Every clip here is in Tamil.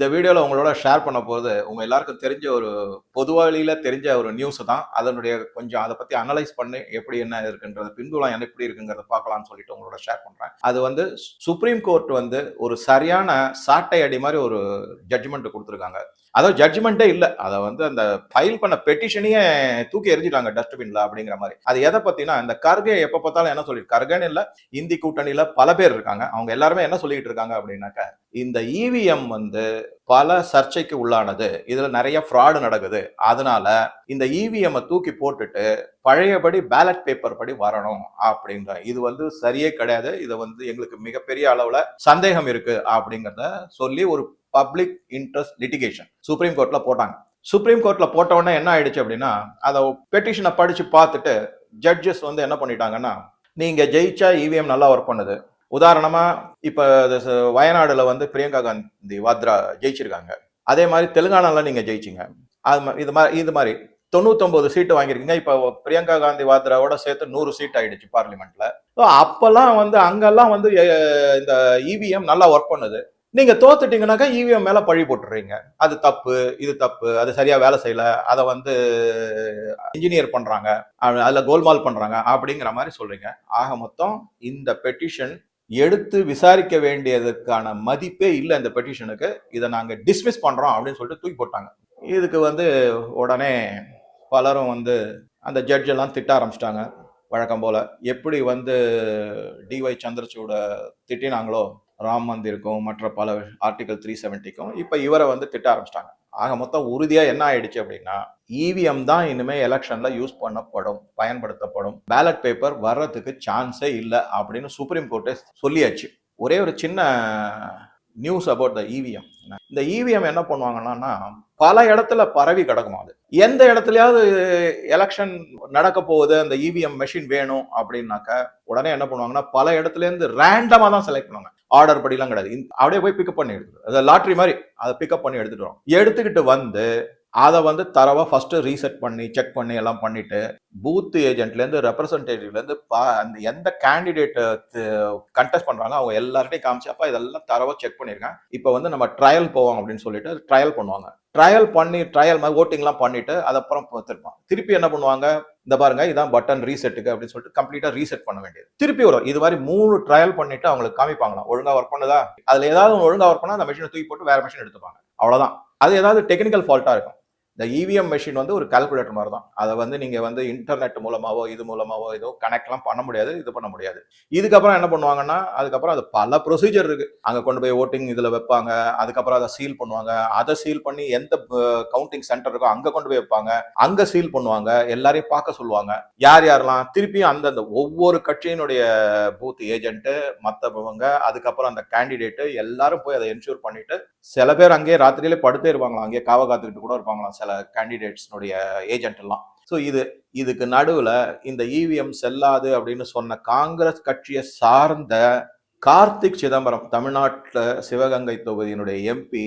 இந்த வீடியோவில் உங்களோட ஷேர் பண்ண போது உங்கள் எல்லாருக்கும் தெரிஞ்ச ஒரு பொது வழியில் தெரிஞ்ச ஒரு நியூஸ் தான். அதனுடைய கொஞ்சம் அதை பற்றி அனலைஸ் பண்ணி எப்படி என்ன இருக்குன்றது பின்புலம் என்ன எப்படி இருக்குங்கிறத பார்க்கலாம்னு சொல்லிட்டு உங்களோட ஷேர் பண்ணுறேன் அது வந்து சுப்ரீம் கோர்ட் வந்து ஒரு சரியான சாட்டை அடி மாதிரி ஒரு ஜட்ஜ்மெண்ட் கொடுத்துருக்காங்க. அதாவது ஜட்ஜ்மெண்ட்டே இல்லை. அதை வந்து அந்த ஃபைல் பண்ண பெட்டிஷனையே தூக்கி எரிஞ்சிட்டாங்க டஸ்ட்பின்ல அப்படிங்கிற மாதிரி. அது எதை பத்தினா இந்த கர்கே எப்ப பார்த்தாலும் என்ன சொல்லி கர்கேன்னு இல்ல இந்தி கூட்டணியில பல பேர் இருக்காங்க. அவங்க எல்லாருமே என்ன சொல்லிட்டு இருக்காங்க அப்படின்னாக்க இந்த இவிஎம் வந்து பல சர்ச்சைக்கு உள்ளானது. இதுல நிறைய ஃப்ராடு நடக்குது. அதனால இந்த இவிஎம் தூக்கி போட்டுட்டு பழையபடி பேலட் பேப்பர் படி வரணும் அப்படின்ற. இது வந்து சரியே கிடையாது. இதை வந்து எங்களுக்கு மிகப்பெரிய அளவுல சந்தேகம் இருக்கு அப்படிங்கிறத சொல்லி ஒரு பப்ளிக் இன்ட்ரெஸ்ட் லிட்டிகேஷன் சுப்ரீம் கோர்ட்ல போட்டாங்க. சுப்ரீம் கோர்ட்ல போட்ட உடனே என்ன ஆயிடுச்சு அப்படின்னா அதை பெட்டிஷனை படிச்சு பார்த்துட்டு ஜட்ஜஸ் வந்து என்ன பண்ணிட்டாங்கன்னா நீங்க ஜெயிச்சா இவிஎம் நல்லா ஒர்க் பண்ணுது. உதாரணமா இப்ப இது வயநாடுல வந்து பிரியங்கா காந்தி வாத்ரா ஜெயிச்சிருக்காங்க. அதே மாதிரி தெலுங்கானால நீங்க ஜெயிச்சிங்க. அது இது மாதிரி இது மாதிரி தொண்ணூத்தொம்பது சீட்டு வாங்கியிருக்கீங்க. இப்போ பிரியங்கா காந்தி வாத்ராவோட சேர்த்து நூறு சீட் ஆயிடுச்சு பார்லிமெண்ட்ல ஸோ அப்பெல்லாம் வந்து அங்கெல்லாம் வந்து இந்த இவிஎம் நல்லா ஒர்க் பண்ணுது. நீங்க தோத்துட்டீங்கன்னாக்கா இவிஎம் மேல பழி போட்டுறீங்க. அது தப்பு இது தப்பு அது சரியா வேலை செய்யல அதை வந்து இன்ஜினியர் பண்றாங்க அதுல கோல்மால் பண்றாங்க அப்படிங்கிற மாதிரி சொல்றீங்க. ஆக மொத்தம் இந்த பெட்டிஷன் எடுத்து விசாரிக்க வேண்டியதுக்கான மதிப்பே இல்லை இந்த பெட்டிஷனுக்கு இதை நாங்க டிஸ்மிஸ் பண்றோம் அப்படின்னு சொல்லிட்டு தூக்கி போட்டாங்க. இதுக்கு வந்து உடனே பலரும் வந்து அந்த ஜட்ஜ் எல்லாம் திட்ட ஆரம்பிச்சிட்டாங்க. வழக்கம் போல எப்படி வந்து டிஒய் சந்திரசூட திட்டினாங்களோ ராம் மந்திருக்கும் மற்ற பல ஆர்டிகல் த்ரீ செவன்ட்டிக்கும் இப்போ இவரை வந்து திட்ட ஆரம்பிச்சிட்டாங்க. ஆக மொத்தம் உறுதியாக என்ன ஆயிடுச்சு அப்படின்னா இவிஎம் தான் இனிமேல் எலெக்ஷனில் யூஸ் பண்ணப்படும் பயன்படுத்தப்படும். பேலட் பேப்பர் வர்றதுக்கு சான்ஸே இல்லை அப்படின்னு சுப்ரீம் கோர்ட்டே சொல்லியாச்சு. ஒரே ஒரு சின்ன நியூஸ் அபவுட் த இவிஎம் இந்த இவிஎம் என்ன பண்ணுவாங்கன்னா பல இடத்துல பரவி கிடக்கும் அது. எந்த இடத்துலயாவது எலெக்ஷன் நடக்க போகுது அந்த இவிஎம் மெஷின் வேணும் அப்படின்னாக்க உடனே என்ன பண்ணுவாங்கன்னா பல இடத்துல இருந்து ரேண்டமா தான் செலக்ட் பண்ணுவாங்க. ஆர்டர் படிலாம் கிடையாது. அப்படியே போய் பிக்கப் பண்ணி எடுத்துட்டு அது லாட்ரி மாதிரி அதை பிக்கப் பண்ணி எடுத்துட்டு வரோம். எடுத்துக்கிட்டு வந்து அதை வந்து தரவா ஃபர்ஸ்ட் ரீசெட் பண்ணி செக் பண்ணி எல்லாம் பண்ணிட்டு பூத் ஏஜென்ட்லேருந்து இருந்து பா- அந்த எந்த கேண்டிடேட் கண்டெஸ்ட் பண்றாங்க அவங்க எல்லார்ட்டையும் காமிச்சு இதெல்லாம் தரவா செக் பண்ணியிருக்கேன் இப்போ வந்து நம்ம ட்ரையல் போவோம் அப்படின்னு சொல்லிட்டு ட்ரையல் பண்ணுவாங்க. ட்ரையல் பண்ணி ட்ரையல் மாதிரி ஓட்டிங்லாம் பண்ணிட்டு அதுக்கப்புறம் திருப்பான் திருப்பி என்ன பண்ணுவாங்க? இந்த பாருங்க இதான் பட்டன் ரீசெட்டுக்கு அப்படின்னு சொல்லிட்டு கம்ப்ளீட்டா ரீசெட் பண்ண வேண்டியது. திருப்பி வரும் இது மாதிரி மூணு ட்ரையல் பண்ணிட்டு அவங்களுக்கு காமிப்பாங்களா ஒழுங்கா ஒர்க் பண்ணுதா? அதுல ஏதாவது ஒழுங்காக ஒழுங்கா ஒர்க் பண்ணா அந்த மிஷினை தூக்கி போட்டு வேற மிஷின் எடுத்துப்பாங்க. அவ்வளவுதான். அது ஏதாவது டெக்னிக்கல் ஃபால்ட்டா இருக்கும். இந்த இவிஎம் மெஷின் வந்து ஒரு கால்குலேட்டர் மாதிரி தான் அதை வந்து நீங்கள் வந்து இன்டர்நெட் மூலமாவோ இது மூலமாகவோ ஏதோ கனெக்ட்லாம் பண்ண முடியாது இது பண்ண முடியாது. இதுக்கப்புறம் என்ன பண்ணுவாங்கன்னா அதுக்கப்புறம் அது பல ப்ரொசீஜர் இருக்குது அங்கே கொண்டு போய் ஓட்டிங் இதில் வைப்பாங்க அதுக்கப்புறம் அதை சீல் பண்ணுவாங்க. அதை சீல் பண்ணி எந்த கவுண்டிங் சென்டர் இருக்கோ அங்கே கொண்டு போய் வைப்பாங்க. அங்கே சீல் பண்ணுவாங்க. எல்லாரையும் பார்க்க சொல்லுவாங்க. யார் யாரெல்லாம் திருப்பியும் அந்தந்த ஒவ்வொரு கட்சியினுடைய பூத் ஏஜென்ட்டு மற்றவங்க அதுக்கப்புறம் அந்த கேண்டிடேட்டு எல்லாரும் போய் அதை என்ஷூர் பண்ணிட்டு சில பேர் அங்கேயே ராத்திரியிலே படுத்தே இருப்பாங்களாம். அங்கேயே காவ காத்துக்கிட்டு கூட இருப்பாங்களாம். சில கேண்டிடேட்ஸ்னுடைய ஏஜென்ட் எல்லாம். ஸோ இது இதுக்கு நடுவில் இந்த இவிஎம் செல்லாது அப்படின்னு சொன்ன காங்கிரஸ் கட்சியை சார்ந்த கார்த்திக் சிதம்பரம் தமிழ்நாட்டில் சிவகங்கை தொகுதியினுடைய எம்பி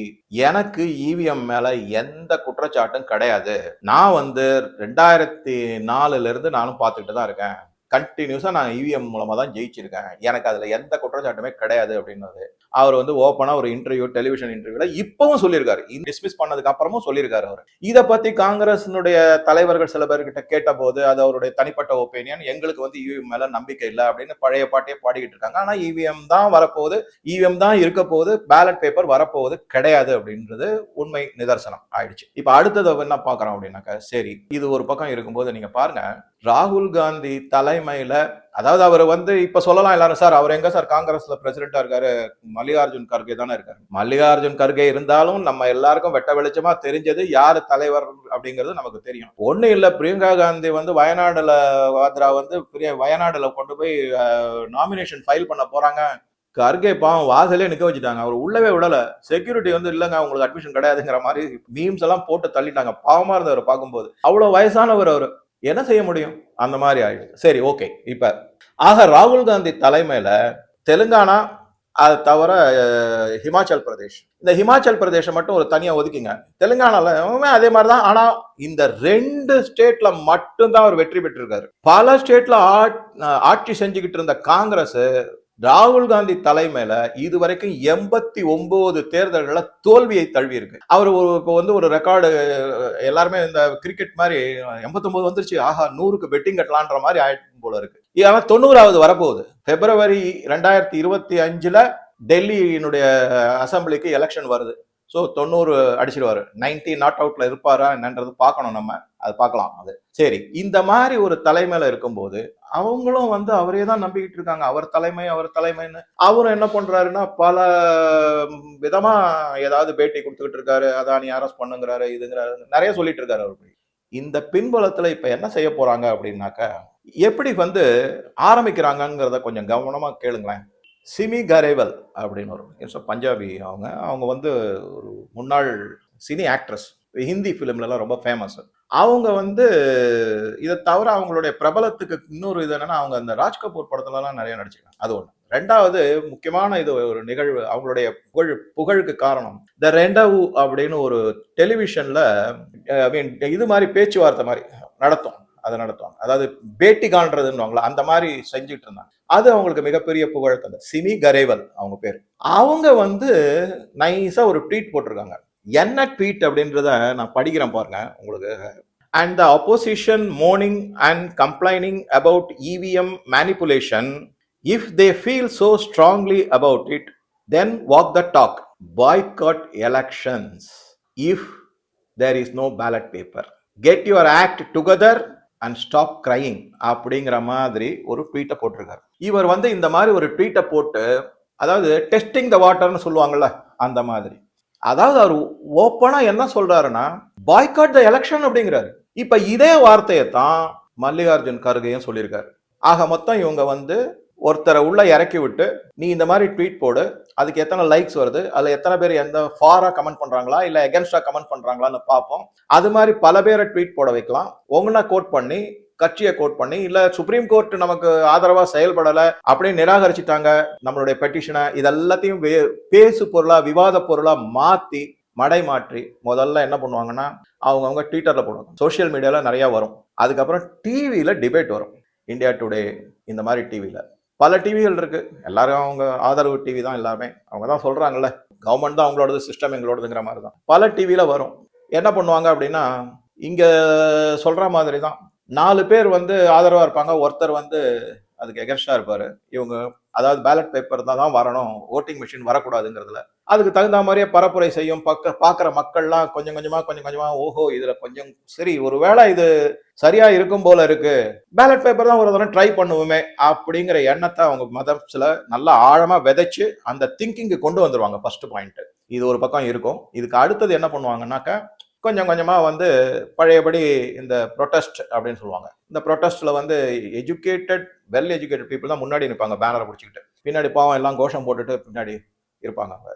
எனக்கு இவிஎம் மேல எந்த குற்றச்சாட்டும் கிடையாது. நான் வந்து ரெண்டாயிரத்தி நாலுல இருந்து நானும் பார்த்துக்கிட்டு தான் இருக்கேன். கண்டினியூஸாக நான் இவிஎம் மூலமாக தான் ஜெயிச்சிருக்கேன். எனக்கு அதில் எந்த குற்றச்சாட்டுமே கிடையாது அப்படின்னது. அவர் வந்து ஓப்பனாக ஒரு இன்டர்வியூ டெலிவிஷன் இன்டர்வியூல இப்பவும் சொல்லியிருக்காரு. டிஸ்மிஸ் பண்ணதுக்கு அப்புறமும் சொல்லியிருக்காரு அவர். இதை பற்றி காங்கிரஸினுடைய தலைவர்கள் சில பேர்கிட்ட கேட்டபோது அது அவருடைய தனிப்பட்ட ஒப்பீனியன் எங்களுக்கு வந்து இவிஎம் மேலே நம்பிக்கை இல்லை அப்படின்னு பழைய பாட்டையே பாடிக்கிட்டு இருக்காங்க. ஆனால் இவிஎம் தான் வரப்போகுது. இவிஎம் தான் இருக்க போகுது பேலட் பேப்பர் வரப்போகுது கிடையாது அப்படின்றது உண்மை நிதர்சனம். ஆயிடுச்சு. இப்போ அடுத்தது என்ன பார்க்குறோம் அப்படின்னாக்கா சரி இது ஒரு பக்கம் இருக்கும்போது நீங்கள் பாருங்க ராகுல் காந்தி தலைமையில அதாவது அவர் வந்து இப்ப சொல்லலாம் எல்லாரும் சார் அவர் எங்க சார்? காங்கிரஸ்ல பிரசிடென்டா இருக்காரு. மல்லிகார்ஜுன் கர்கே தானே இருக்காரு. மல்லிகார்ஜுன் கர்கே இருந்தாலும் நம்ம எல்லாருக்கும் வெட்ட வெளிச்சமா தெரிஞ்சது யாரு தலைவர் அப்படிங்கிறது நமக்கு தெரியும். ஒண்ணு இல்ல பிரியங்கா காந்தி வந்து வயநாடுல வாத்ரா வந்து பெரிய வயநாடுல கொண்டு போய் நாமினேஷன் ஃபைல் பண்ண போறாங்க. கர்கே பாவம் வாசலே நிக்க வச்சுட்டாங்க. அவர் உள்ளவே விடல. செக்யூரிட்டி வந்து இல்லைங்க அவங்களுக்கு அட்மிஷன் கிடையாதுங்கிற மாதிரி மீம்ஸ் எல்லாம் போட்டு தள்ளிட்டாங்க. பாவமா இருந்தவர் பார்க்கும்போது. அவ்வளவு வயசானவர் அவர். என்ன செய்ய முடியும்? அந்த மாதிரி ஆயிடுது. சரி ஓகே இப்ப ஆக ராகுல் காந்தி தலைமையில தெலுங்கானா அது தவிர ஹிமாச்சல் பிரதேஷ். இந்த ஹிமாச்சல் பிரதேசம் மட்டும் ஒரு தனியா ஒதுக்கிங்க. தெலுங்கானாலுமே அதே மாதிரி தான் ஆனா இந்த ரெண்டு ஸ்டேட்ல மட்டும்தான் அவர் வெற்றி பெற்றிருக்காரு. பல ஸ்டேட்ல ஆட்சி செஞ்சுக்கிட்டு இருந்த காங்கிரஸ் ராகுல் காந்தி தலைமையில இதுவரைக்கும் எண்பத்தி ஒன்பது தேர்தல்கள தோல்வியை தழுவி இருக்கு அவர் ஒரு இப்போ வந்து ஒரு ரெக்கார்டு எல்லாருமே இந்த கிரிக்கெட் மாதிரி எண்பத்தொன்பது வந்துருச்சு. ஆஹா நூறுக்கு பெட்டிங் கட்டலான்ற மாதிரி ஆயிடும் போல இருக்கு. ஆனா தொண்ணூறாவது வரப்போகுது. பிப்ரவரி ரெண்டாயிரத்தி இருபத்தி அஞ்சுல டெல்லியினுடைய அசம்பிளிக்கு எலெக்ஷன் வருது. ஸோ தொண்ணூறு அடிச்சிருவாரு. நைன்டி நாட் அவுட்ல இருப்பாரா என்னன்றது பார்க்கணும் நம்ம. அது பார்க்கலாம் அது. சரி இந்த மாதிரி ஒரு தலைமையில இருக்கும்போது அவங்களும் வந்து அவரே தான் நம்பிக்கிட்டு இருக்காங்க. அவர் தலைமை அவர் தலைமைன்னு. அவரும் என்ன பண்றாருன்னா பல விதமா ஏதாவது பேட்டி கொடுத்துக்கிட்டு இருக்காரு. அதானி அரெஸ்ட் பண்ணுங்கிறாரு இதுங்கிறாரு. நிறைய சொல்லிட்டு இருக்காரு அவர். இந்த பின்புலத்துல இப்ப என்ன செய்ய போறாங்க அப்படின்னாக்க எப்படி வந்து ஆரம்பிக்கிறாங்கங்கிறத கொஞ்சம் கவனமா கேளுங்களேன். சிமி கரேவல் அப்படின்னு ஒரு இட்ஸ் பஞ்சாபி அவங்க அவங்க வந்து ஒரு முன்னாள் சினி ஆக்ட்ரஸ் ஹிந்தி ஃபிலிம்லலாம் ரொம்ப ஃபேமஸ் அவங்க வந்து இதை தவிர அவங்களுடைய பிரபலத்துக்கு இன்னொரு இது என்னன்னா அவங்க அந்த ராஜ் கபூர் படத்துலலாம் நிறைய நடிச்சிருக்காங்க. அது ஒன்று ரெண்டாவது முக்கியமான இது ஒரு நிகழ்வு அவங்களுடைய புகழ் புகழுக்கு காரணம். த ரெண்டவு அப்படின்னு ஒரு டெலிவிஷன்ல ஐ மீன் இது மாதிரி பேச்சுவார்த்தை மாதிரி நடத்தும். அதை நடத்துவாங்க. அதாவது பேட்டி காண்றதுன்னு அந்த மாதிரி செஞ்சுட்டு இருந்தாங்க. அது அவங்களுக்கு மிகப்பெரிய புகழ் தந்த. சிமி கரேவல் அவங்க பேர். அவங்க வந்து நைஸா ஒரு ட்வீட் போட்டிருக்காங்க. என்ன ட்வீட் அப்படின்றத நான் படிக்கிறேன் பாருங்க உங்களுக்கு. And the opposition mourning and complaining about EVM manipulation if they feel so strongly about it then walk the talk boycott elections if there is no ballot paper get your act together and stop crying அப்படிங்கிற மாதிரி ஒரு ட்வீட்டை போட்டிருக்காரு. இவர் வந்து இந்த மாதிரி ஒரு ட்வீட்டை போட்டு அதாவது டெஸ்டிங் த வாட்டர்னு சொல்லுவாங்கள்ல அந்த மாதிரி. அதாவது அவர் ஓப்பனாக என்ன சொல்றாருன்னா பாய்காட் த எலெக்ஷன் அப்படிங்கிறாரு. இப்போ இதே வார்த்தையை தான் மல்லிகார்ஜுன் கருகையும் சொல்லியிருக்காரு. ஆக மொத்தம் இவங்க வந்து ஒருத்தரை உள்ள இறக்கி விட்டு நீ இந்த மாதிரி ட்வீட் போடு அதுக்கு எத்தனை லைக்ஸ் வருது அதுல எத்தனை பேர் எந்த ஃபாரா கமெண்ட் பண்றாங்களா இல்ல எகென்ஸ்டா கமெண்ட் பண்றாங்களான்னு பார்ப்போம். அது மாதிரி பல பேரை ட்வீட் போட வைக்கலாம். உங்களை கோட் பண்ணி கட்சியை கோட் பண்ணி இல்ல சுப்ரீம் கோர்ட் நமக்கு ஆதரவா செயல்படல அப்படியே நிராகரிச்சுட்டாங்க நம்மளுடைய பெட்டிஷனை இதெல்லாத்தையும் பேசு பொருளா விவாத பொருளா மாத்தி மடை மாற்றி முதல்ல என்ன பண்ணுவாங்கன்னா அவங்கவுங்க ட்விட்டர்ல போடுவாங்க. சோஷியல் மீடியால நிறைய வரும். அதுக்கப்புறம் டிவியில டிபேட் வரும். இந்தியா டுடே இந்த மாதிரி டிவியில பல டிவிகள் இருக்குது எல்லாரும் அவங்க ஆதரவு டிவி தான் எல்லாமே. அவங்க தான் சொல்கிறாங்கல்ல கவர்மெண்ட் தான் அவங்களோடது சிஸ்டம் எங்களோடதுங்கிற மாதிரி தான் பல டிவியில் வரும். என்ன பண்ணுவாங்க அப்படின்னா இங்கே சொல்கிற மாதிரி தான் நாலு பேர் வந்து ஆதரவாக இருப்பாங்க. ஒருத்தர் வந்து அதுக்கு எகர்ஷா இருப்பாரு. இவங்க அதாவது பேலட் பேப்பர் தான் தான் வரணும். ஓட்டிங் மிஷின் வரக்கூடாதுங்கிறதுல. அதுக்கு தகுந்த மாதிரியே பரப்புரை செய்யும். பக்க பாக்குற மக்கள்லாம் கொஞ்சம் கொஞ்சமா கொஞ்சம் கொஞ்சமா ஓஹோ இதுல கொஞ்சம் சரி ஒருவேளை இது சரியா இருக்கும் போல இருக்கு. பேலட் பேப்பர் தான் ஒரு தடவை ட்ரை பண்ணுவோமே அப்படிங்கிற எண்ணத்தை அவங்க மதத்துல நல்லா ஆழமா விதைச்சு அந்த திங்கிங்கு கொண்டு வந்துருவாங்க ஃபர்ஸ்ட் பாயிண்ட் இது ஒரு பக்கம் இருக்கும். இதுக்கு அடுத்தது என்ன பண்ணுவாங்கன்னாக்கா கொஞ்சம் கொஞ்சமாக வந்து பழையபடி இந்த ப்ரொட்டஸ்ட் அப்படின்னு சொல்லுவாங்க. இந்த ப்ரொட்டஸ்ட்ல வந்து எஜுகேட்டட் வெல் எஜுகேட்டட் பீப்புள் தான் முன்னாடி நிற்பாங்க பேனரை பிடிச்சிக்கிட்டு. பின்னாடி பாவம் எல்லாம் கோஷம் போட்டுட்டு பின்னாடி இருப்பாங்க அவங்க.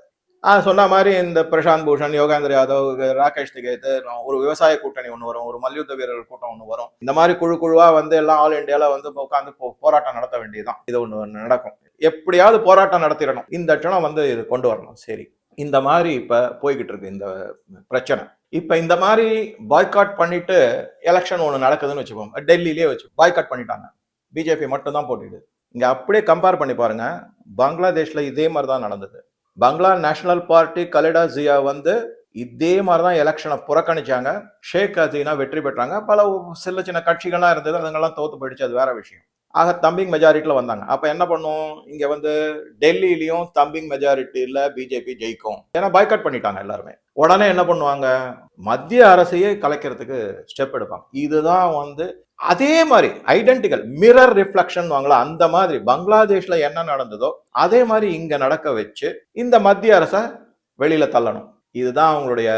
சொன்ன மாதிரி இந்த பிரசாந்த் பூஷன் யோகேந்திர யாதவ் ராகேஷ் திகேத் ஒரு விவசாய கூட்டணி ஒன்று வரும் ஒரு மல்யுத்த வீரர்கள் கூட்டம் ஒன்று வரும். இந்த மாதிரி குழு குழுவாக வந்து எல்லாம் ஆல் இண்டியாவில் வந்து உட்காந்து போராட்டம் நடத்த வேண்டியதுதான். இது ஒன்று நடக்கும். எப்படியாவது போராட்டம் நடத்திடணும். இந்த க்ஷணம் வந்து இது கொண்டு வரணும். சரி. இந்த மாதிரி இப்போ போய்கிட்டு இருக்கு இந்த பிரச்சனை. இப்போ இந்த மாதிரி பாய்காட் பண்ணிட்டு எலெக்ஷன் ஒன்று நடக்குதுன்னு வச்சுக்கோங்க. டெல்லியிலேயே வச்சு பாய்காட் பண்ணிட்டாங்க. பிஜேபி மட்டும் தான் போட்டிடுது இங்கே அப்படியே கம்பேர் பண்ணி பாருங்க. பங்களாதேஷ்ல இதே மாதிரி தான் நடந்தது. பங்களா நேஷனல் பார்ட்டி கலிடா ஜியா வந்து இதே மாதிரி தான் எலெக்ஷனை புறக்கணிச்சாங்க. ஷேக் ஹசீனா வெற்றி பெற்றாங்க. பல சின்ன சின்ன கட்சிகள்லாம் இருந்தது. அதுங்கெல்லாம் தோத்து போயிடுச்சு. அது வேற விஷயம். ஆக தம்பிங் மெஜாரிட்டியில் வந்தாங்க. அப்போ என்ன பண்ணும்? இங்கே வந்து டெல்லியிலையும் தம்பிங் மெஜாரிட்டியில் பிஜேபி ஜெயிக்கும். ஏன்னா பாய்காட் பண்ணிட்டாங்க எல்லாருமே. உடனே என்ன பண்ணுவாங்க? மத்திய அரசையே கலைக்கிறதுக்கு ஸ்டெப் எடுப்பாங்க. இதுதான் வந்து அதே மாதிரி ஐடென்டிக்கல் மிரர் ரிஃப்ளெக்ஷன் வாங்கலாம் அந்த மாதிரி பங்களாதேஷ்ல என்ன நடந்ததோ அதே மாதிரி இங்க நடக்க வச்சு இந்த மத்திய அரசை வெளியில தள்ளணும். இதுதான் அவங்களுடைய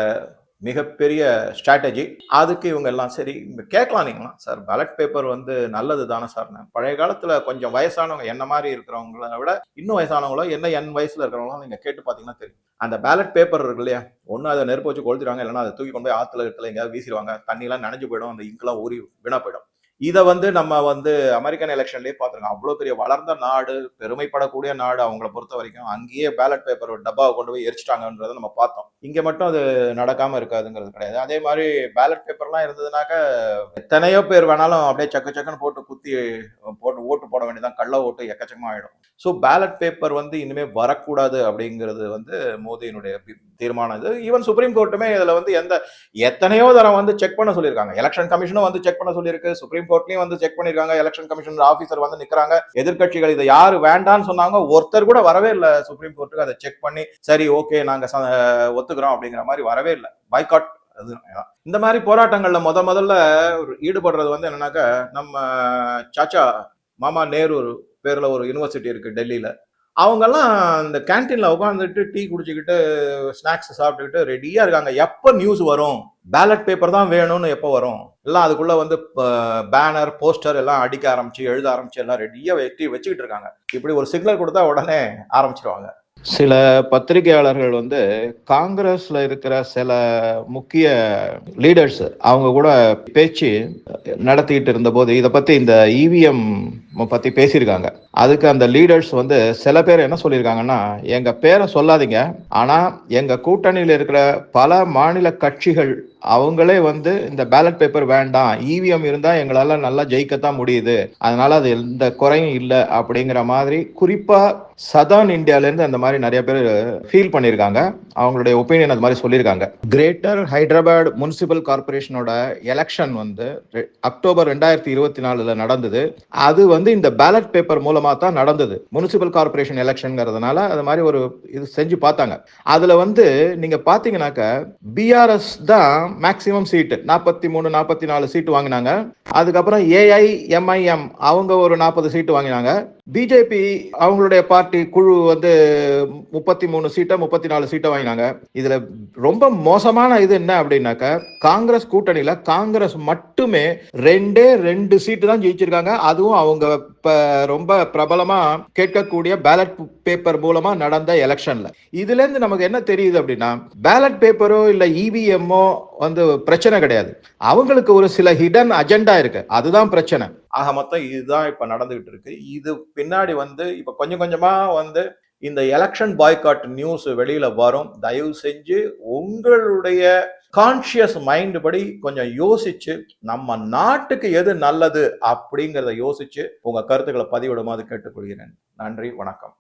மிகப்பெரிய ஸ்ட்ராட்டஜி அதுக்கு இவங்க எல்லாம் சரி இங்கே கேட்கலாம் நீங்களாம். சார் பேலட் பேப்பர் வந்து நல்லது தானே சார் பழைய காலத்தில் கொஞ்சம் வயசானவங்க என்ன மாதிரி இருக்கிறவங்கள விட இன்னும் வயசானவங்களோ என்ன என் வயசில் இருக்கிறவங்களோ நீங்கள் கேட்டு பார்த்தீங்கன்னா தெரியும். அந்த பேலட் பேப்பர் இருக்கு இல்லையா? ஒன்று அதை நெருப்பு வச்சு கொளுத்திடுவாங்க இல்லைன்னா அதை தூக்கி கொண்டு போய் ஆற்றுல இடத்துல எங்கேயாவது வீசிடுவாங்க. தண்ணியெல்லாம் நனைஞ்சு போயிடும் அந்த இங்கெல்லாம் ஊறி வீணா போயிடும். இதை வந்து நம்ம வந்து அமெரிக்கன் எலெக்ஷன்லயே பார்த்துருக்கோம். அவ்வளோ பெரிய வளர்ந்த நாடு பெருமைப்படக்கூடிய நாடு அவங்கள பொறுத்த வரைக்கும் அங்கேயே பேலட் பேப்பர் டப்பாவை கொண்டு போய் எரிச்சிட்டாங்கன்றதை நம்ம பார்த்தோம். இங்கே மட்டும் அது நடக்காம இருக்காதுங்கிறது கிடையாது. அதே மாதிரி பேலட் பேப்பர்லாம் இருந்ததுனாக்க எத்தனையோ பேர் வேணாலும் அப்படியே சக்க சக்கன்னு போட்டு குத்தி போட்டு ஓட்டு போட வேண்டியதான் கள்ள ஓட்டு எக்கச்சக்கமா ஆகிடும் ஸோ பேலட் பேப்பர் வந்து இனிமே வரக்கூடாது அப்படிங்கிறது வந்து மோதியினுடைய தீர்மானம் இது. ஈவன் சுப்ரீம் கோர்ட்டுமே இதில் வந்து எந்த எத்தனையோ தரம் வந்து செக் பண்ண சொல்லியிருக்காங்க. எலெக்ஷன் கமிஷனும் வந்து செக் பண்ண சொல்லியிருக்கு. சுப்ரீம் கோர்ட்லயும் வந்து செக் பண்ணிருக்காங்க. எலெக்ஷன் கமிஷன் ஆபீசர் வந்து நிக்கிறாங்க. எதிர்க்கட்சிகள் இதை யாரு வேண்டான்னு சொன்னாங்க. ஒருத்தர் கூட வரவே இல்லை. சுப்ரீம் கோர்ட்டுக்கு அதை செக் பண்ணி சரி ஓகே நாங்க ச- ஒத்துக்கிறோம் அப்படிங்கிற மாதிரி வரவே இல்லை. பைகாட் அது இந்த மாதிரி போராட்டங்கள்ல முத முதல்ல ஒரு ஈடுபடுறது வந்து என்னன்னாக்க நம்ம சாச்சா மாமா நேரு பேர்ல ஒரு யூனிவர்சிட்டி இருக்கு டெல்லியில. அவங்கெல்லாம் இந்த கேன்டீனில் உட்காந்துட்டு டீ குடிச்சுக்கிட்டு ஸ்நாக்ஸ் சாப்பிட்டுக்கிட்டு ரெடியாக இருக்காங்க. எப்போ நியூஸ் வரும்? பேலட் பேப்பர் தான் வேணும்னு எப்போ வரும்? எல்லாம் அதுக்குள்ளே வந்து பேனர் போஸ்டர் எல்லாம் அடிக்க ஆரம்பிச்சு எழுத ஆரம்பிச்சு எல்லாம் ரெடியாக வெட்டி வச்சுக்கிட்டு இருக்காங்க. இப்படி ஒரு சிக்னல் கொடுத்தா உடனே ஆரம்பிச்சிருவாங்க. சில பத்திரிகையாளர்கள் வந்து காங்கிரஸ்ல இருக்கிற சில முக்கிய லீடர்ஸ் அவங்க கூட பேச்சு நடத்திட்டு இருந்தபோது இதை பத்தி இந்த இவிஎம் பத்தி பேசியிருக்காங்க. அதுக்கு அந்த லீடர்ஸ் வந்து சில பேர் என்ன சொல்லியிருக்காங்கன்னா எங்க பேரை சொல்லாதீங்க. ஆனா எங்க கூட்டணியில் இருக்கிற பல மாநில கட்சிகள் அவங்களே வந்து இந்த பேலட் பேப்பர் வேண்டாம். இவிஎம் இருந்தா எங்களால நல்லா ஜெயிக்கத்தான் முடியுது. அதனால அது எந்த குறையும் இல்லை. அப்படிங்கிற மாதிரி குறிப்பா சதர்ன் இந்தியாவிலேருந்து அந்த மாதிரி நிறைய பேர் ஃபீல் பண்ணியிருக்காங்க. அவங்களுடைய ஒப்பீனியன் அது மாதிரி சொல்லியிருக்காங்க. கிரேட்டர் ஹைதராபாத் முனிசிபல் கார்பரேஷனோட எலெக்ஷன் வந்து அக்டோபர் ரெண்டாயிரத்தி இருபத்தி நாலுல நடந்தது. அது வந்து இந்த பேலட் பேப்பர் மூலமா தான் நடந்தது. முனிசிபல் கார்பரேஷன் எலெக்ஷன்ங்கிறதுனால அது மாதிரி ஒரு இது செஞ்சு பார்த்தாங்க. அதுல வந்து நீங்க பாத்தீங்கன்னாக்க பிஆர்எஸ் தான் மேக்சிமம் சீட்டு நாற்பத்தி மூணு நாற்பத்தி நாலு சீட்டு வாங்கினாங்க. அதுக்கப்புறம் ஏஐ எம்ஐஎம் அவங்க ஒரு நாற்பது சீட்டு வாங்கினாங்க. பிஜேபி அவங்களுடைய பார்ட்டி குழு வந்து முப்பத்தி மூணு சீட்டை முப்பத்தி நாலு சீட்டை வாங்கினாங்க. இதுல ரொம்ப மோசமான இது என்ன அப்படின்னாக்க காங்கிரஸ் கூட்டணியில காங்கிரஸ் மட்டுமே ரெண்டே ரெண்டு சீட்டு தான் ஜெயிச்சிருக்காங்க. அதுவும் அவங்க இப்ப ரொம்ப பிரபலமா கேட்கக்கூடிய பேலட் பேப்பர் மூலமா நடந்த எலெக்ஷன்ல இதுல இருந்து நமக்கு என்ன தெரியுது அப்படின்னா பேலட் பேப்பரோ இல்ல இவிஎம்மோ வந்து பிரச்சனை கிடையாது. அவங்களுக்கு ஒரு சில ஹிடன் அஜெண்டா இருக்கு. அதுதான் பிரச்சனை. ஆக மொத்தம் இதுதான் இப்ப நடந்துகிட்டு இருக்கு. இது பின்னாடி வந்து இப்ப கொஞ்சம் கொஞ்சமா வந்து இந்த எலெக்ஷன் பாய்காட் நியூஸ் வெளியில வரும். தயவு செஞ்சு உங்களுடைய கான்ஷியஸ் மைண்ட் படி கொஞ்சம் யோசிச்சு நம்ம நாட்டுக்கு எது நல்லது அப்படிங்கிறத யோசிச்சு உங்க கருத்துக்களை பதிவிடுமாறு கேட்டுக்கொள்கிறேன். நன்றி வணக்கம்.